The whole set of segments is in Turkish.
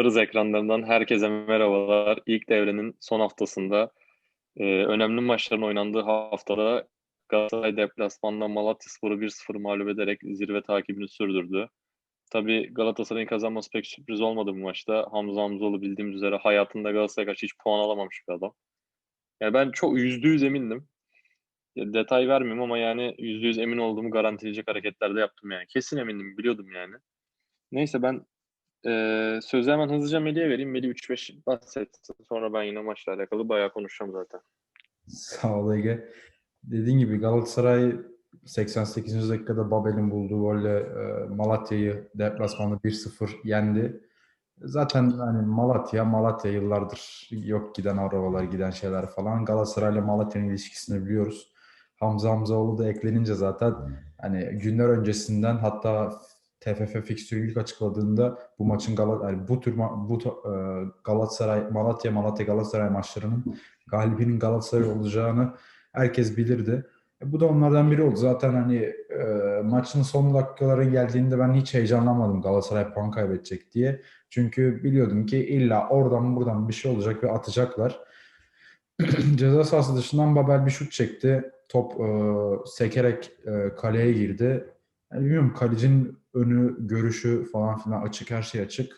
Uçuyoruz ekranlarından. Herkese merhabalar. İlk devrenin son haftasında e, önemli maçların oynandığı haftada Galatasaray deplasmanda Malatyaspor'u 1-0 mağlup ederek zirve takibini sürdürdü. Tabii Galatasaray'ın kazanması pek sürpriz olmadı bu maçta. Hamza Hamzoğlu bildiğimiz üzere hayatında Galatasaray'a karşı hiç puan alamamış bir adam. Yani ben çok yüzde yüz emindim. Ya detay vermeyeyim ama yani yüzde yüz emin olduğumu garantileyecek hareketlerde yaptım yani. Kesin emindim, biliyordum yani. Neyse ben ee, sözü hemen hızlıca Melih'e vereyim. Melih 3-5 bahsetsin. Sonra ben yine maçla alakalı bayağı konuşacağım zaten. Sağ ol Ege. Dediğin gibi Galatasaray 88. dakikada Babel'in bulduğu golle Malatya'yı deplasmanda 1-0 yendi. Zaten hani Malatya, Malatya yıllardır yok giden arabalar, giden şeyler falan. Galatasaray ile Malatya'nın ilişkisini biliyoruz. Hamza Hamzaoğlu da eklenince zaten hani günler öncesinden hatta TFF fikstürü ilk açıkladığında bu maçın Gal yani bu tür bu e, Galatasaray Malatya Malatya Galatasaray maçlarının galibinin Galatasaray olacağını herkes bilirdi. E, bu da onlardan biri oldu. Zaten hani e, maçın son dakikaların geldiğinde ben hiç heyecanlanmadım Galatasaray puan kaybedecek diye. Çünkü biliyordum ki illa oradan buradan bir şey olacak ve atacaklar. Ceza sahası dışından Babel bir şut çekti. Top e, sekerek e, kaleye girdi. Yani bilmiyorum kalecinin önü, görüşü falan filan açık, her şey açık.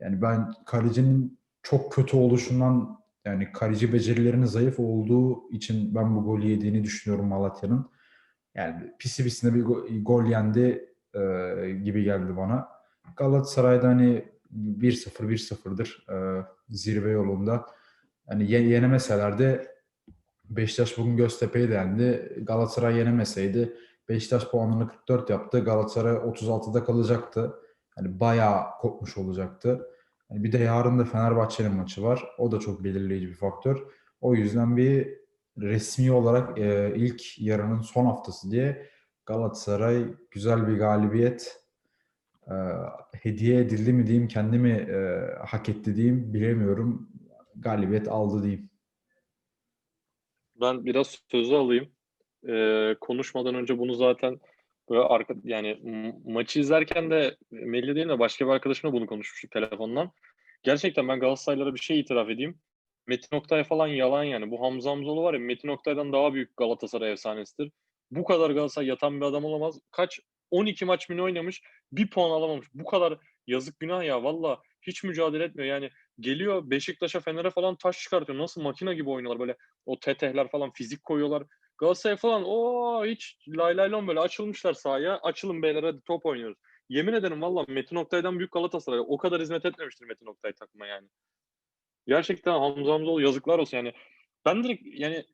Yani ben kalecinin çok kötü oluşundan yani kaleci becerilerinin zayıf olduğu için ben bu golü yediğini düşünüyorum Malatya'nın. Yani pisi pisine bir gol, yendi e, gibi geldi bana. Galatasaray'da hani 1-0 1-0'dır e, zirve yolunda. Hani yenemeseler de Beşiktaş bugün Göztepe'yi de yendi. Galatasaray yenemeseydi Beşiktaş puanını 44 yaptı. Galatasaray 36'da kalacaktı. Hani bayağı kopmuş olacaktı. Yani bir de yarın da Fenerbahçe'nin maçı var. O da çok belirleyici bir faktör. O yüzden bir resmi olarak e, ilk yarının son haftası diye Galatasaray güzel bir galibiyet e, hediye edildi mi diyeyim, kendimi e, hak etti diyeyim bilemiyorum. Galibiyet aldı diyeyim. Ben biraz sözü alayım e, konuşmadan önce bunu zaten böyle arka yani maçı izlerken de Melih değil de başka bir arkadaşımla bunu konuşmuştuk telefondan. Gerçekten ben Galatasaraylara bir şey itiraf edeyim. Metin Oktay falan yalan yani. Bu Hamza Hamzoğlu var ya Metin Oktay'dan daha büyük Galatasaray efsanesidir. Bu kadar Galatasaray yatan bir adam olamaz. Kaç 12 maç mı oynamış bir puan alamamış. Bu kadar yazık günah ya valla hiç mücadele etmiyor. Yani geliyor Beşiktaş'a Fener'e falan taş çıkartıyor. Nasıl makina gibi oynuyorlar böyle o tetehler falan fizik koyuyorlar. Galatasaray falan o hiç lay lay lon böyle açılmışlar sahaya. Açılın beyler hadi top oynuyoruz. Yemin ederim valla Metin Oktay'dan büyük Galatasaray. O kadar hizmet etmemiştir Metin Oktay takıma yani. Gerçekten Hamza Hamzoğlu yazıklar olsun yani. Ben direkt yani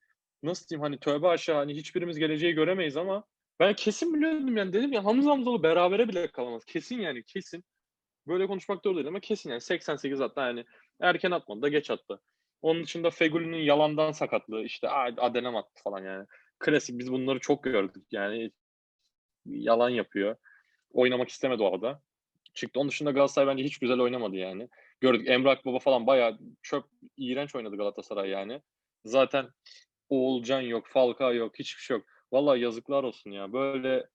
nasıl diyeyim hani tövbe aşağı hani hiçbirimiz geleceği göremeyiz ama ben kesin biliyordum yani dedim ya Hamza Hamzoğlu berabere bile kalamaz. Kesin yani kesin. Böyle konuşmak doğru değil ama kesin yani 88 hatta yani erken atmadı da geç attı. Onun dışında Fegüli'nin yalandan sakatlığı işte adenem attı falan yani. Klasik biz bunları çok gördük yani yalan yapıyor. Oynamak istemedi o arada. Çıktı. Onun dışında Galatasaray bence hiç güzel oynamadı yani. Gördük Emrah Baba falan bayağı çöp, iğrenç oynadı Galatasaray yani. Zaten Oğulcan yok, Falka yok, hiçbir şey yok. Vallahi yazıklar olsun ya. Böyle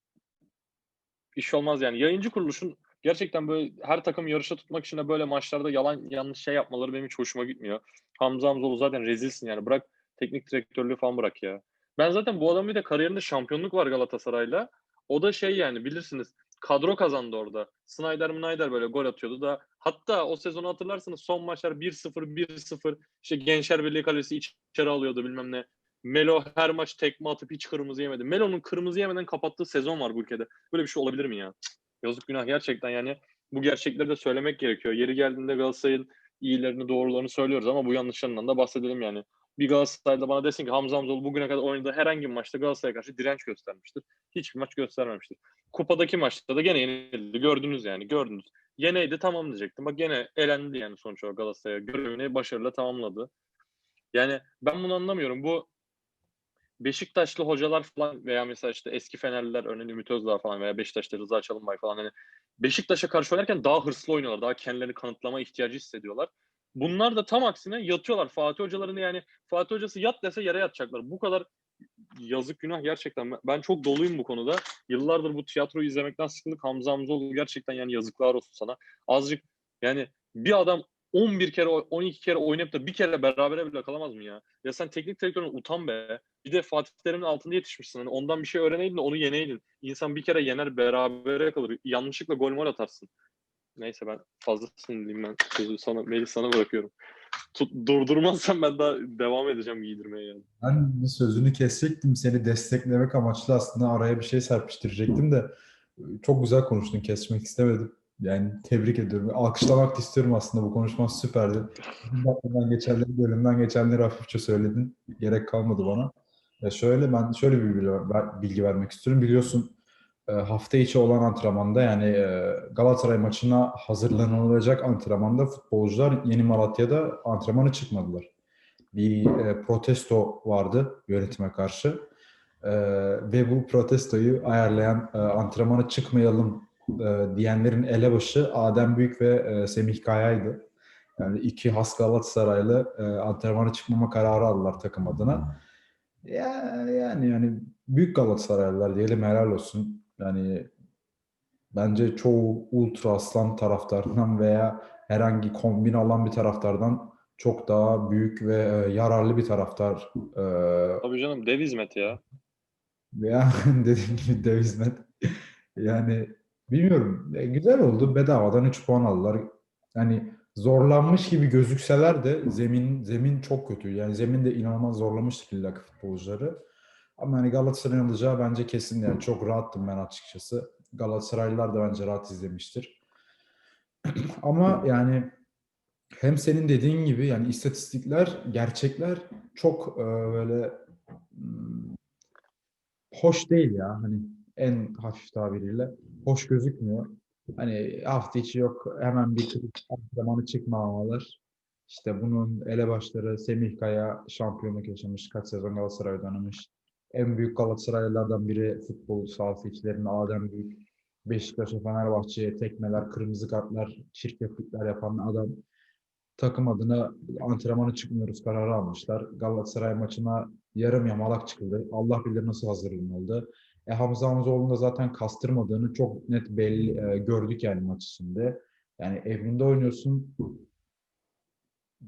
iş olmaz yani. Yayıncı kuruluşun gerçekten böyle her takım yarışa tutmak için de böyle maçlarda yalan yanlış şey yapmaları benim hiç hoşuma gitmiyor. Hamza Hamzoğlu zaten rezilsin yani. Bırak teknik direktörlüğü falan bırak ya. Ben zaten bu adamın bir de kariyerinde şampiyonluk var Galatasaray'la. O da şey yani bilirsiniz kadro kazandı orada. Snyder Snyder böyle gol atıyordu da hatta o sezonu hatırlarsınız son maçlar 1-0 1-0 işte Gençler Birliği kalesi içeri alıyordu bilmem ne. Melo her maç tekme atıp hiç kırmızı yemedi. Melo'nun kırmızı yemeden kapattığı sezon var bu ülkede. Böyle bir şey olabilir mi ya? Cık, yazık günah gerçekten yani bu gerçekleri de söylemek gerekiyor. Yeri geldiğinde Galatasaray'ın iyilerini doğrularını söylüyoruz ama bu yanlışlarından da bahsedelim yani. Bir Galatasaray'da bana desin ki Hamza Hamzoğlu bugüne kadar oynadığı herhangi bir maçta Galatasaray'a karşı direnç göstermiştir. Hiçbir maç göstermemiştir. Kupadaki maçta da gene yenildi. Gördünüz yani gördünüz. Yeneydi tamam diyecektim. Bak gene elendi yani sonuç olarak Galatasaray'a. Görevini başarıyla tamamladı. Yani ben bunu anlamıyorum. Bu Beşiktaşlı hocalar falan veya mesela işte eski Fenerliler örneğin Ümit Özdağ falan veya Beşiktaş'ta Rıza Çalınbay falan hani Beşiktaş'a karşı oynarken daha hırslı oynuyorlar. Daha kendilerini kanıtlama ihtiyacı hissediyorlar. Bunlar da tam aksine yatıyorlar. Fatih hocalarını yani Fatih hocası yat dese yere yatacaklar. Bu kadar yazık günah gerçekten. Ben çok doluyum bu konuda. Yıllardır bu tiyatroyu izlemekten sıkıldık. Hamza Hamzoğlu gerçekten yani yazıklar olsun sana. Azıcık yani Bir adam 11 kere 12 kere oynayıp da bir kere berabere bile kalamaz mı ya? Ya sen teknik direktörün utan be. Bir de Fatih Terim'in altında yetişmişsin. Hani ondan bir şey öğreneydin de onu yeneydin. İnsan bir kere yener berabere kalır. Yanlışlıkla gol mol atarsın. Neyse ben fazla sinirliyim ben. Sözü sana, Melih sana bırakıyorum. Tut, durdurmazsan ben daha devam edeceğim giydirmeye yani. Ben sözünü kesecektim. Seni desteklemek amaçlı aslında araya bir şey serpiştirecektim de çok güzel konuştun. Kesmek istemedim. Yani tebrik ediyorum. Alkışlamak da istiyorum aslında. Bu konuşman süperdi. Aklından geçenleri, bölümden geçenleri hafifçe söyledin. Gerek kalmadı bana. Ya şöyle ben şöyle bir bilgi, vermek istiyorum. Biliyorsun e, hafta içi olan antrenmanda yani e, Galatasaray maçına hazırlanılacak antrenmanda futbolcular Yeni Malatya'da antrenmana çıkmadılar. Bir e, protesto vardı yönetime karşı. Ve bu protestoyu ayarlayan antrenmana çıkmayalım diyenlerin elebaşı Adem Büyük ve Semih Kaya'ydı. Yani iki has Galatasaraylı antrenmana çıkmama kararı aldılar takım adına. Ya, yani yani büyük Galatasaraylılar diyelim helal olsun. Yani bence çoğu ultra aslan taraftarından veya herhangi kombin alan bir taraftardan çok daha büyük ve e, yararlı bir taraftar. E, Tabii canım dev hizmet ya. Veya dediğim gibi dev hizmet. yani bilmiyorum. E, güzel oldu. Bedavadan 3 puan aldılar. Yani zorlanmış gibi gözükseler de zemin zemin çok kötü. Yani zemin de inanılmaz zorlamıştır illa futbolcuları. Ama hani Galatasaray'ın alacağı bence kesin yani çok rahattım ben açıkçası. Galatasaraylılar da bence rahat izlemiştir. Ama yani hem senin dediğin gibi yani istatistikler, gerçekler çok e, böyle hmm, hoş değil ya hani en hafif tabiriyle hoş gözükmüyor. Hani hafta içi yok hemen bir antrenmanı çıkmamalar. İşte bunun elebaşları Semih Kaya şampiyonluk yaşamış. Kaç sezon Galatasaray'da oynamış en büyük Galatasaraylılardan biri futbol sahası içlerinde Adem Büyük. Beşiktaş'a, Fenerbahçe'ye tekmeler, kırmızı kartlar, çirkeflikler yapan adam takım adına antrenmana çıkmıyoruz kararı almışlar. Galatasaray maçına yarım yamalak çıkıldı. Allah bilir nasıl hazırlanıldı. E, Hamza Hamzoğlu'nun da zaten kastırmadığını çok net belli e, gördük yani maç içinde. Yani evinde oynuyorsun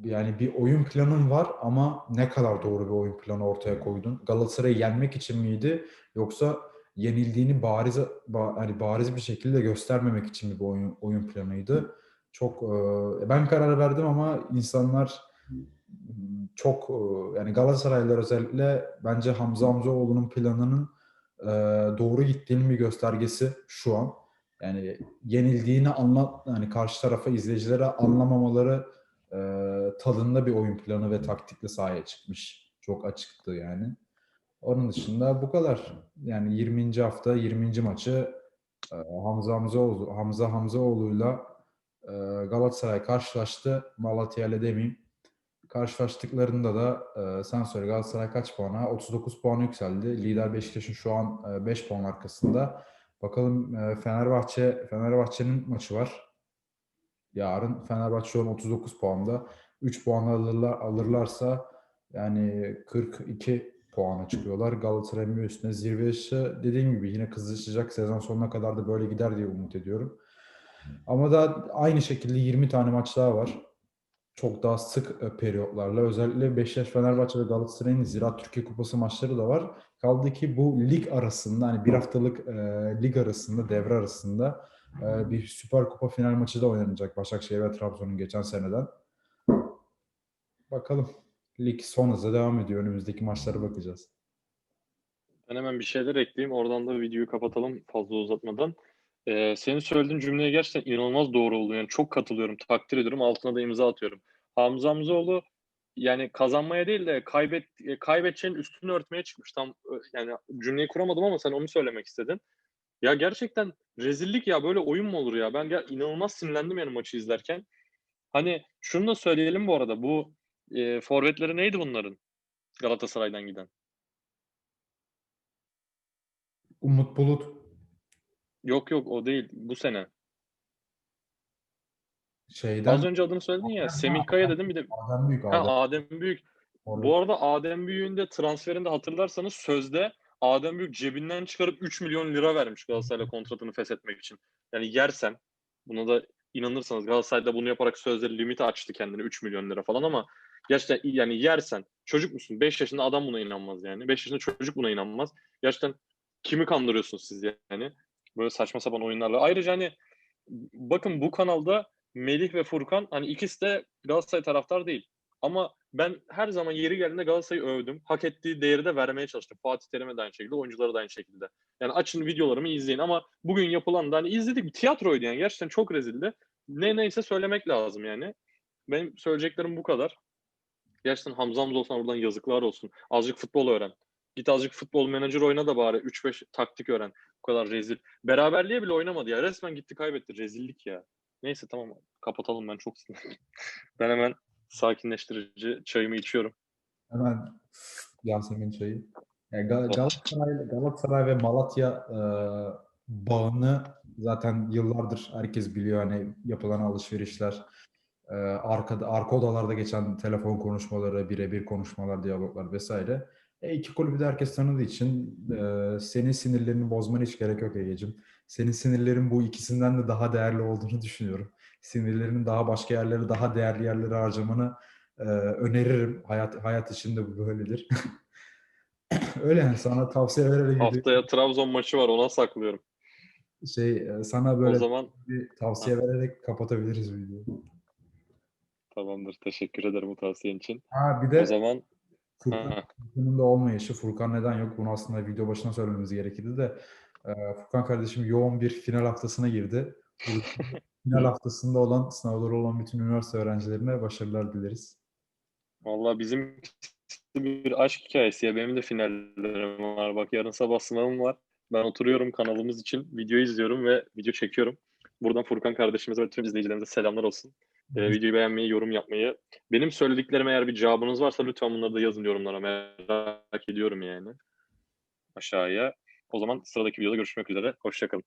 yani bir oyun planın var ama ne kadar doğru bir oyun planı ortaya koydun? Galatasaray'ı yenmek için miydi yoksa yenildiğini bariz hani bariz bir şekilde göstermemek için bir oyun oyun planıydı? Çok e, ben karar verdim ama insanlar çok e, yani Galatasaraylılar özellikle bence Hamza Hamzaoğlu'nun planının e, doğru gittiğinin bir göstergesi şu an. Yani yenildiğini anlat yani karşı tarafa izleyicilere anlamamaları e, tadında bir oyun planı ve taktikle sahaya çıkmış. Çok açıktı yani. Onun dışında bu kadar. Yani 20. hafta 20. maçı e, Hamza Hamzaoğlu Hamza Hamzaoğlu'yla e, Galatasaray karşılaştı. Malatya ile demeyeyim. Karşılaştıklarında da e, sen söyle Galatasaray kaç puana? 39 puan yükseldi. Lider Beşiktaş'ın şu an e, 5 puan arkasında. Bakalım e, Fenerbahçe Fenerbahçe'nin maçı var. Yarın Fenerbahçe şu an 39 puanda. 3 puan alırlar, alırlarsa yani 42 puana çıkıyorlar. Galatasaray'ın üstüne zirve dışı dediğim gibi yine kızışacak. Sezon sonuna kadar da böyle gider diye umut ediyorum. Ama da aynı şekilde 20 tane maç daha var. Çok daha sık e, periyotlarla. Özellikle Beşiktaş, Fenerbahçe ve Galatasaray'ın Ziraat Türkiye Kupası maçları da var. Kaldı ki bu lig arasında hani bir haftalık e, lig arasında, devre arasında ee, bir Süper Kupa final maçı da oynanacak Başakşehir ve Trabzon'un geçen seneden. Bakalım. Lig son hıza devam ediyor. Önümüzdeki maçlara bakacağız. Ben hemen bir şeyler ekleyeyim. Oradan da videoyu kapatalım fazla uzatmadan. Ee, senin söylediğin cümleye gerçekten inanılmaz doğru oldu. Yani çok katılıyorum, takdir ediyorum. Altına da imza atıyorum. Hamza Hamzoğlu yani kazanmaya değil de kaybet kaybedeceğin üstünü örtmeye çıkmış. Tam yani cümleyi kuramadım ama sen onu söylemek istedin. Ya gerçekten rezillik ya böyle oyun mu olur ya? Ben gel inanılmaz sinirlendim yani maçı izlerken. Hani şunu da söyleyelim bu arada. Bu e, forvetleri neydi bunların? Galatasaray'dan giden. Umut Bulut. Yok yok o değil. Bu sene. Şeyden... Az önce adını söyledin ya. Semih Kaya dedim bir de. Adem Büyük. Adem, ha, Adem Büyük. Orada. Bu arada Adem Büyük'ün de transferinde hatırlarsanız sözde Adem Büyük cebinden çıkarıp 3 milyon lira vermiş Galatasaray'la kontratını feshetmek için. Yani yersen buna da inanırsanız Galatasaray'da bunu yaparak sözleri limiti açtı kendine 3 milyon lira falan ama gerçekten yani yersen çocuk musun? 5 yaşında adam buna inanmaz yani. 5 yaşında çocuk buna inanmaz. Gerçekten kimi kandırıyorsunuz siz yani? Böyle saçma sapan oyunlarla. Ayrıca hani bakın bu kanalda Melih ve Furkan hani ikisi de Galatasaray taraftar değil. Ama ben her zaman yeri geldiğinde Galatasaray'ı övdüm. Hak ettiği değeri de vermeye çalıştım. Fatih Terim'e de aynı şekilde, oyunculara da aynı şekilde. Yani açın videolarımı izleyin ama bugün yapılan da hani izledik bir tiyatroydu yani. Gerçekten çok rezildi. Ne neyse söylemek lazım yani. Benim söyleyeceklerim bu kadar. Gerçekten Hamza Hamza olsan buradan yazıklar olsun. Azıcık futbol öğren. Git azıcık futbol menajer oyna da bari 3-5 taktik öğren. Bu kadar rezil. Beraberliğe bile oynamadı ya. Resmen gitti kaybetti. Rezillik ya. Neyse tamam kapatalım ben çok sinirliyim. ben hemen sakinleştirici çayımı içiyorum. Hemen Yasemin çayı. Yani Gal- Galatasaray, Galatasaray ve Malatya e, bağını zaten yıllardır herkes biliyor. Hani yapılan alışverişler, e, arkada arka odalarda geçen telefon konuşmaları, birebir konuşmalar, diyaloglar vesaire. E, iki kulübü de herkes tanıdığı için e, senin sinirlerini bozmana hiç gerek yok Ege'cim. Senin sinirlerin bu ikisinden de daha değerli olduğunu düşünüyorum. Sinirlerinin daha başka yerlere, daha değerli yerlere harcamanı e, öneririm. Hayat hayat içinde bu böyledir. Öyle yani sana tavsiye vererek. Haftaya Trabzon maçı var ona saklıyorum. şey e, sana O böyle zaman bir tavsiye vererek kapatabiliriz videoyu. tamamdır. Teşekkür ederim bu tavsiyen için. Ha bir de O zaman Furkan, Furkan'ın da olmayışı. Furkan neden yok? Bunu aslında video başına söylememiz gerekirdi de e, Furkan kardeşim yoğun bir final haftasına girdi. Final haftasında olan sınavları olan bütün üniversite öğrencilerine başarılar dileriz. Vallahi bizim bir aşk hikayesi ya. Benim de finallerim var. Bak yarın sabah sınavım var. Ben oturuyorum kanalımız için video izliyorum ve video çekiyorum. Buradan Furkan kardeşimize ve tüm izleyicilerimize selamlar olsun. Ee, videoyu beğenmeyi, yorum yapmayı. Benim söylediklerime eğer bir cevabınız varsa lütfen bunları da yazın yorumlara. Merak ediyorum yani. Aşağıya. O zaman sıradaki videoda görüşmek üzere. Hoşçakalın.